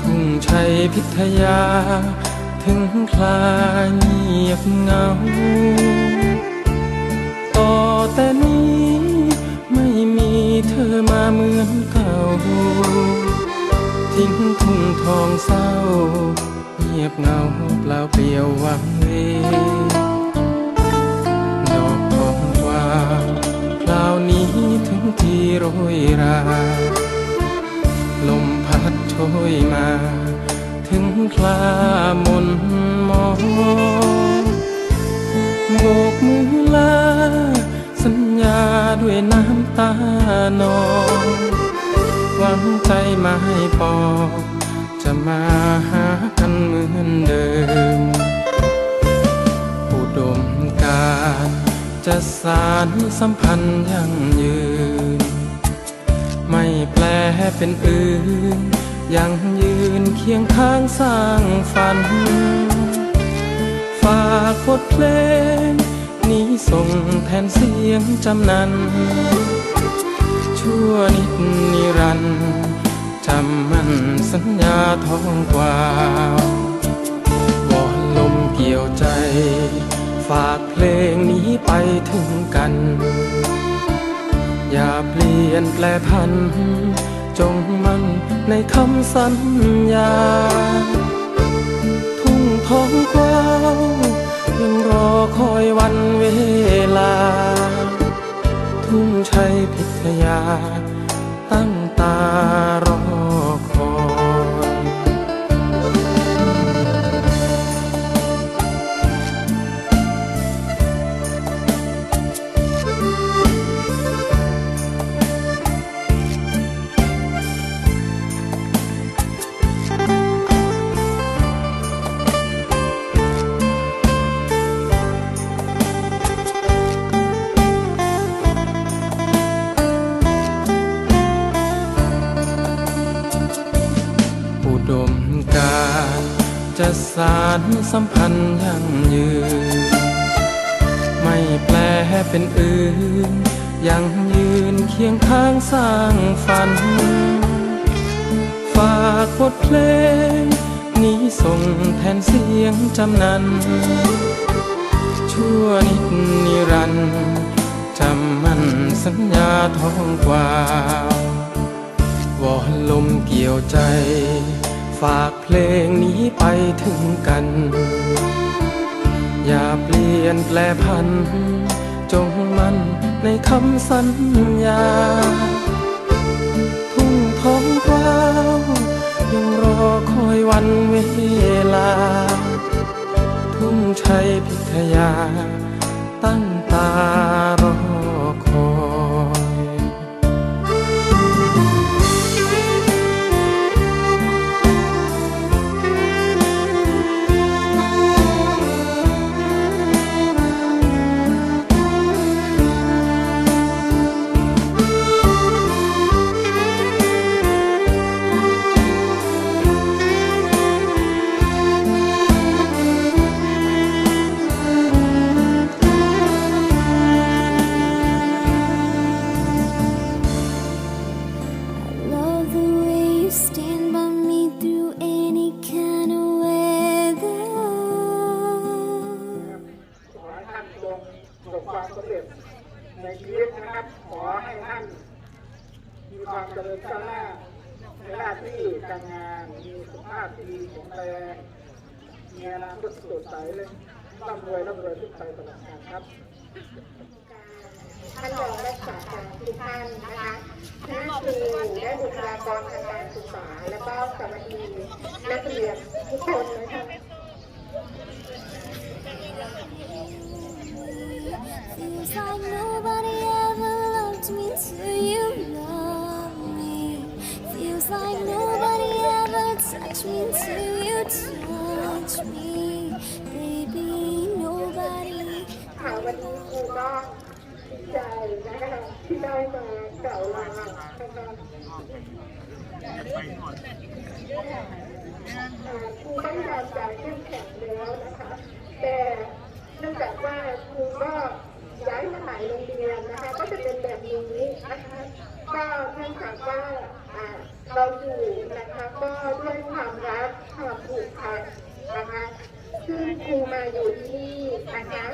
ทุ่งชัยพิทยา ถึงคลาเงียบเงา ต่อแต่นี้ไม่มีเธอมาเหมือนเก่า ทิ้งทุ่งทองเศร้า เงียบเงาเปล่าเปลี่ยววังเวดอกทองวาวคราวนี้ถึงที่โรยรา ลมพัดโชยมา ถึงคลามนมองโบกมือลา สัญญาด้วยน้ำตานองหวังใจมาให้ปอก จะมาหากันเหมือนเดิมอุดมการจะสารสัมพันธ์ยั่งยืน แปลเป็นอื่น ยังยืนเคียงข้างสร้างฝัน ฝากบทเพลง นี้ส่งแทนเสียงจำนัน ชั่วนิดนิรันด์จำมันสัญญาทองกวาววอนลมเกี่ยวใจ ฝากเพลงนี้ไปถึงกัน อย่าเปลี่ยนแปลพัน จงมันในคำสัญญา ทุ่งทองกว้ายังรอคอยวันเวลา ทุ่งชัยพิทยาารสัมพันธ์ยั่งยืน ไม่แปลเป็นอื่น ยังยืนเคียงข้างสร้างฝัน ฝากบทเพลง นี้ส่งแทนเสียงจำนัน ชั่วนิดนิรันดร์จำมันสัญญาทองกว่าวอนลมเกี่ยวใจ ฝากเพลงนี้ ไปถึงกัน อย่าเปลี่ยนแปลพัน จงมั่นในคำสัญญา ทุ่งทองกว้ายังรอคอยวันเวลา ทุ่งชัยพิทยา ตั้งตา เริญก้าวหน้าในหน้าที่การงานมีสุขภาพที่ดีแข็งแรงมีอนาคตสดใสเลยร่ำรวยร่ำรวยทุกไปตลอดกาลครับท่านรองรักษาการทุกท่านนะคะคณะครูและบุคลากรทางการศึกษา และก็สวัสดีนักเรียนทุกคนนะคะ Feels like nobody ever touched me till you touch me. Baby, nobody. ค่ะวันนี้ครูก็ดีใจนะคะที่ได้มากล่าวลานะคะอ่าครูพยายามจะเข้มแข็งแล้วนะคะ แต่เนื่องจากว่าครูก็ย้ายมาหลายโรงเรียนนะคะ ก็จะเป็นแบบนี้นะคะก็เนื่องจากว่า เราอยู่นะคะก็ด้วยความรักความผูกพันนะคะซึ่งครูมาอยู่ที่นี่นะคะ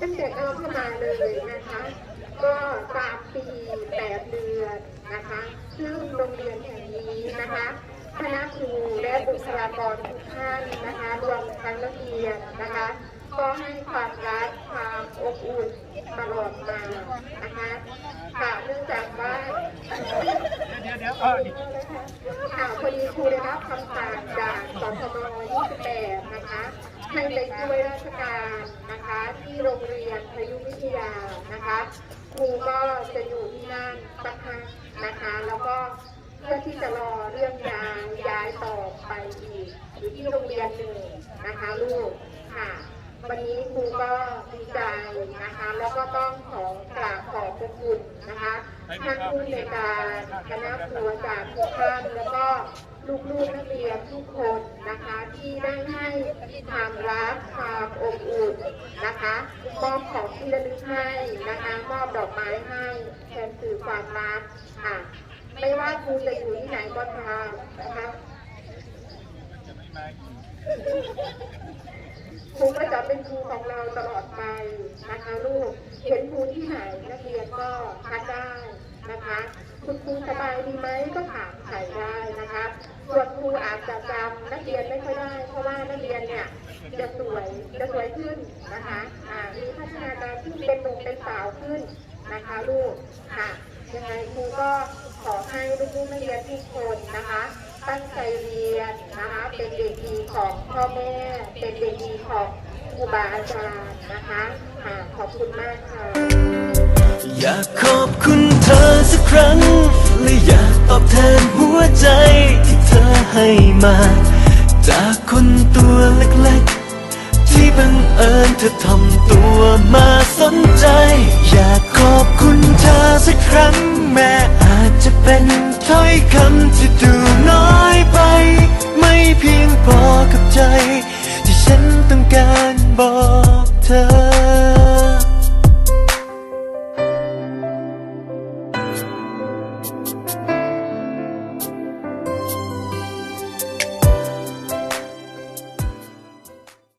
ตั้งแต่เข้าเข้ามาเลยนะคะ ก็สามปีแปดเดือนนะคะ ซึ่งโรงเรียนแห่งนี้นะคะคณะครูและบุคลากรทุกท่านนะคะรวมทั้งนักเรียนนะคะ ก็ให้ความรักความอบอุ่นตลอดมานะคะค่ะเนื่องจากว่า ค่ะพอดีครูได้รับคำสั่งจากสทบ28 นะคะให้ไปช่วยราชการนะคะ ที่โรงเรียนพยุวิทยานะคะครูก็จะอยู่ที่นั่นสักพักนะคะ แล้วก็เพื่อที่จะรอเรื่องย้ายย้ายต่อไปอีกอยู่ที่โรงเรียนหนึ่งนะคะลูกค่ะ วันนี้ครูก็ดีใจนะคะ แล้วก็ต้องขอกราบขอบพระคุณนะคะท่านผู้ในวยการคณะครูอาจารย์ทุกท่านแล้วก็ลูกๆนักเรียนทุกคนนะคะที่ได้ให้ความรักความอบอุ่นนะคะมอบของที่ระลึกให้นะคะมอบดอกไม้ให้แทนสื่อความรักค่ะไม่ว่าครูจะอยู่ที่ไหนก็ตามนะคะ ครูก็จะเป็นครูของเราตลอดไปนะคะลูกเห็นครูที่ไหนนักเรียนก็ทักได้นะคะ คุณครูสบายดีไหมก็ถามไถ่ได้นะคะส่วนครูอาจจะจำนักเรียนไม่ค่อยได้ เพราะว่านักเรียนเนี่ยจะสวยจะสวยขึ้นนะคะมีพัฒนาการที่เป็นหนุ่มเป็นสาวขึ้นนะคะลูกค่ะยังไงครูก็ขอให้ลูกๆนักเรียนทุกคนนะคะ ตั้งใจเรียนนะคะเป็นเด็กดีของพ่อแม่ เป็นเด็กดีของครูบาอาจารย์นะคะค่ะขอบคุณมากค่ะ อยากขอบคุณเธอสักครั้ง และอยากตอบแทนหัวใจที่เธอให้มา จากคนตัวเล็กๆ ที่บังเอิญเธอทำตัวมาสนใจ อยากขอบคุณเธอสักครั้ง แม้อาจจะเป็นถ้อยคำที่ดู เพียงพอกับใจ ที่ฉันต้องการบอกเธอ